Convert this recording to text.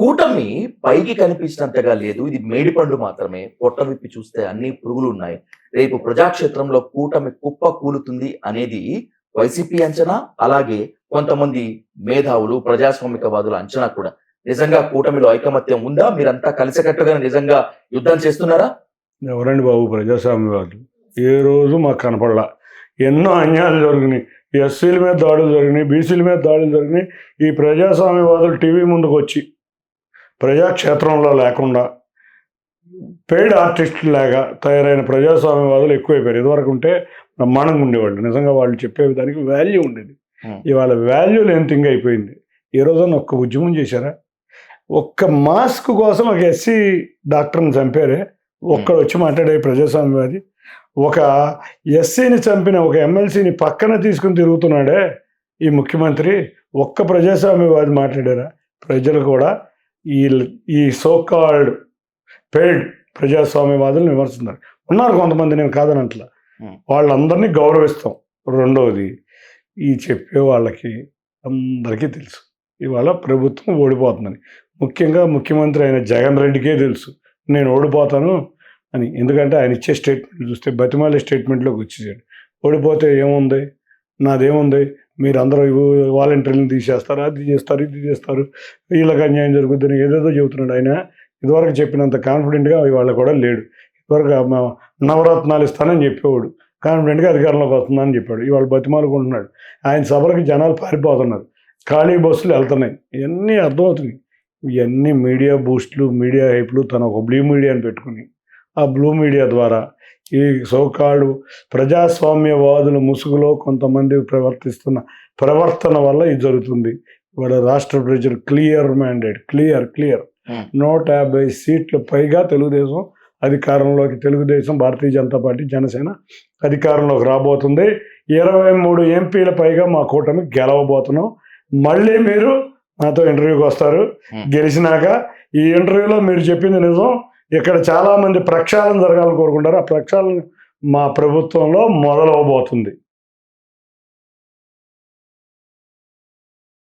కూటమి పైకి కనిపించినంతగా లేదు. ఇది మేడిపండు మాత్రమే. పొట్ట విప్పి చూస్తే అన్ని పురుగులు ఉన్నాయి. రేపు ప్రజాక్షేత్రంలో కూటమి కుప్ప కూలుతుంది అనేది వైసీపీ అంచనా. అలాగే కొంతమంది మేధావులు ప్రజాస్వామికవాదుల అంచనా కూడా. నిజంగా కూటమిలో ఐకమత్యం ఉందా? మీరంతా కలిసికట్టుగా నిజంగా యుద్ధం చేస్తున్నారా? ఎవరండి బాబు? ప్రజాస్వామ్యవాదులు ఏ రోజు మాకు కనపడలా. ఎన్నో అన్యాయాలు జరిగినాయి. ఎస్సీల మీద దాడులు జరిగినాయి బీసీల మీద దాడులు జరిగినాయి. ఈ ప్రజాస్వామ్యవాదులు టీవీ ముందుకు వచ్చి ప్రజాక్షేత్రంలో లేకుండా పెయిడ్ లాగా తయారైన ప్రజాస్వామ్యవాదులు ఎక్కువైపోయారు. ఇదివరకు ఉంటే బ్రహ్మాండంగా ఉండేవాళ్ళు. నిజంగా వాళ్ళు చెప్పే దానికి వాల్యూ ఉండేది. ఇవాళ వాల్యూ లేని థింగ్ అయిపోయింది. ఏ రోజున ఒక్క ఉద్యమం చేశారా? ఒక్క మాస్క్ కోసం ఒక ఎస్సీ డాక్టర్ని చంపారే? ఒక్కడు వచ్చి మాట్లాడే ప్రజాస్వామ్యవాది? ఒక ఎస్సీని చంపిన ఒక ఎమ్మెల్సీని పక్కన తీసుకుని తిరుగుతున్నాడే ఈ ముఖ్యమంత్రి? ఒక్క ప్రజాస్వామ్యవాది మాట్లాడారా? ప్రజలు కూడా ఈ ఈ సోకాల్డ్ పెయిడ్ ప్రజాస్వామ్యవాదులు విమర్శిస్తున్నారు. ఉన్నారు కొంతమంది నేను కాదనట్ల. Hmm. వాళ్ళందరినీ గౌరవిస్తాం. రెండవది ఈ చెప్పే వాళ్ళకి అందరికీ తెలుసు. ఇవాళ ప్రభుత్వం ఓడిపోతుందని. ముఖ్యంగా ముఖ్యమంత్రి అయిన జగన్ రెడ్డికే తెలుసు. నేను ఓడిపోతాను అని. ఎందుకంటే ఆయన ఇచ్చే స్టేట్మెంట్ చూస్తే బతిమాలే స్టేట్మెంట్లోకి వచ్చేసాడు. ఓడిపోతే ఏముంది? నాదేముంది? మీరు అందరూ వాలంటీర్లను తీసేస్తారు? అది చేస్తారు ఇది చేస్తారు. వీళ్ళకి అన్యాయం జరుగుతుందని ఏదేదో చెబుతున్నాడు ఆయన. ఇదివరకు చెప్పినంత కాన్ఫిడెంట్గా ఇవాళ కూడా లేడు. ఇదివరకు నవరత్నాలు ఇస్తానని చెప్పేవాడు. కాన్ఫిడెంట్గా అధికారంలోకి వస్తుందని చెప్పాడు. ఇవాళ బతిమాలుకుంటున్నాడు. ఆయన సభలకు జనాలు పారిపోతున్నారు. ఖాళీ బస్సులు వెళ్తున్నాయి. ఇవన్నీ అర్థమవుతున్నాయి. ఇవన్నీ మీడియా బూస్ట్లు మీడియా హైప్లు తన ఒక బ్లూ మీడియాని పెట్టుకుని. ఆ బ్లూ మీడియా ద్వారా ఈ సోకాళ్ళు ప్రజాస్వామ్యవాదుల ముసుగులో కొంతమంది ప్రవర్తిస్తున్న ప్రవర్తన వల్ల ఇది జరుగుతుంది. ఇవాళ రాష్ట్ర ప్రజలు clear mandate clear clear. Hmm. నూట యాభై సీట్ల పైగా తెలుగుదేశం అధికారంలోకి తెలుగుదేశం భారతీయ జనతా పార్టీ జనసేన అధికారంలోకి రాబోతుంది. ఇరవై మూడు ఎంపీల పైగా మా కూటమి గెలవబోతున్నాం. మళ్ళీ మీరు నాతో ఇంటర్వ్యూకి వస్తారు. Hmm. గెలిచినాక ఈ ఇంటర్వ్యూలో మీరు చెప్పింది నిజం. ఇక్కడ చాలామంది ప్రక్షాళన జరగాలని కోరుకుంటారు. ఆ ప్రక్షాళన మా ప్రభుత్వంలో మొదలవబోతుంది.